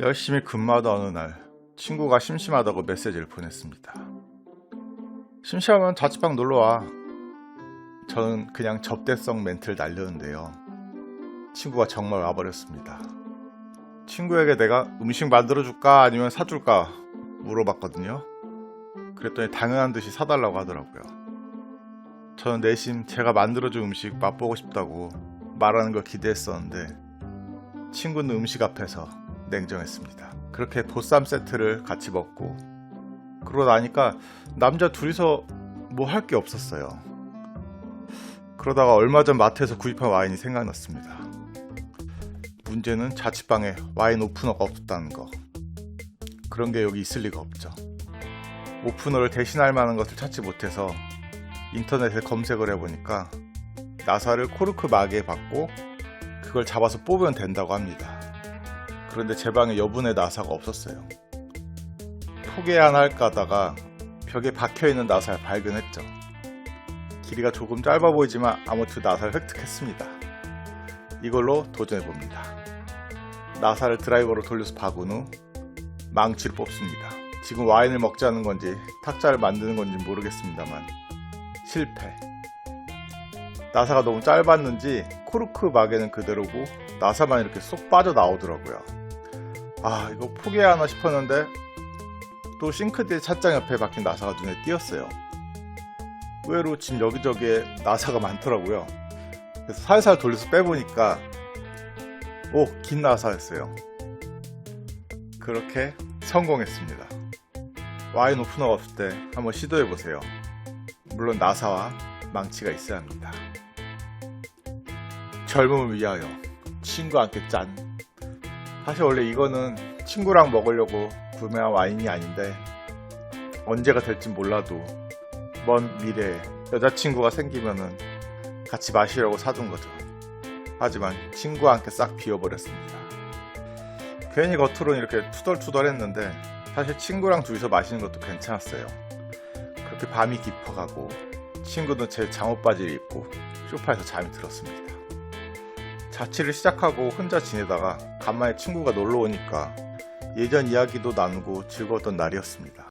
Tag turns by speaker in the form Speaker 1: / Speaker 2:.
Speaker 1: 열심히 근무하던 어느 날 친구가 심심하다고 메시지를 보냈습니다. 심심하면 자취방 놀러와. 저는 그냥 접대성 멘트를 날렸는데요. 친구가 정말 와버렸습니다. 친구에게 내가 음식 만들어줄까 아니면 사줄까 물어봤거든요. 그랬더니 당연한 듯이 사달라고 하더라고요. 저는 내심 제가 만들어준 음식 맛보고 싶다고 말하는 걸 기대했었는데 친구는 음식 앞에서 냉정했습니다. 그렇게 보쌈 세트를 같이 먹고 그러고 나니까 남자 둘이서 뭐 할 게 없었어요. 그러다가 얼마 전 마트에서 구입한 와인이 생각났습니다. 문제는 자취방에 와인 오프너가 없었다는 거. 그런 게 여기 있을 리가 없죠. 오프너를 대신할 만한 것을 찾지 못해서 인터넷에 검색을 해보니까 나사를 코르크 마개에 받고 그걸 잡아서 뽑으면 된다고 합니다. 그런데 제 방에 여분의 나사가 없었어야 포기해야 할까 하다가 벽에 박혀있는 나사를 발견했죠. 길이가 조금 짧아 보이지만 아무튼 나사를 획득했습니다. 이걸로 도전해봅니다. 나사를 드라이버로 돌려서 박은 후 망치를 뽑습니다. 지금 와인을 먹자는 건지 탁자를 만드는 건지 모르겠습니다만 실패. 나사가 너무 짧았는지 코르크 마개는 그대로고 나사만 이렇게 쏙 빠져 나오더라고요. 아 이거 포기해야 하나 싶었는데 또 싱크대 찻장 옆에 박힌 나사가 눈에 띄었어요. 의외로 지금 여기저기에 나사가 많더라고요. 그래서 살살 돌려서 빼보니까 오 긴 나사였어요. 그렇게 성공했습니다. 와인 오프너가 없을 때 한번 시도해보세요. 물론 나사와 망치가 있어야 합니다. 젊음을 위하여 친구와 함께 짠. 사실 원래 이거는 친구랑 먹으려고 구매한 와인이 아닌데 언제가 될진 몰라도 먼 미래에 여자친구가 생기면은 같이 마시려고 사둔 거죠. 하지만 친구와 함께 싹 비워버렸습니다. 괜히 겉으로는 이렇게 투덜투덜했는데 사실 친구랑 둘이서 마시는 것도 괜찮았어요. 그렇게 밤이 깊어가고 친구는 제 잠옷 바지를 입고 소파에서 잠이 들었습니다. 자취를 시작하고 혼자 지내다가 간만에 친구가 놀러 오니까 예전 이야기도 나누고 즐거웠던 날이었습니다.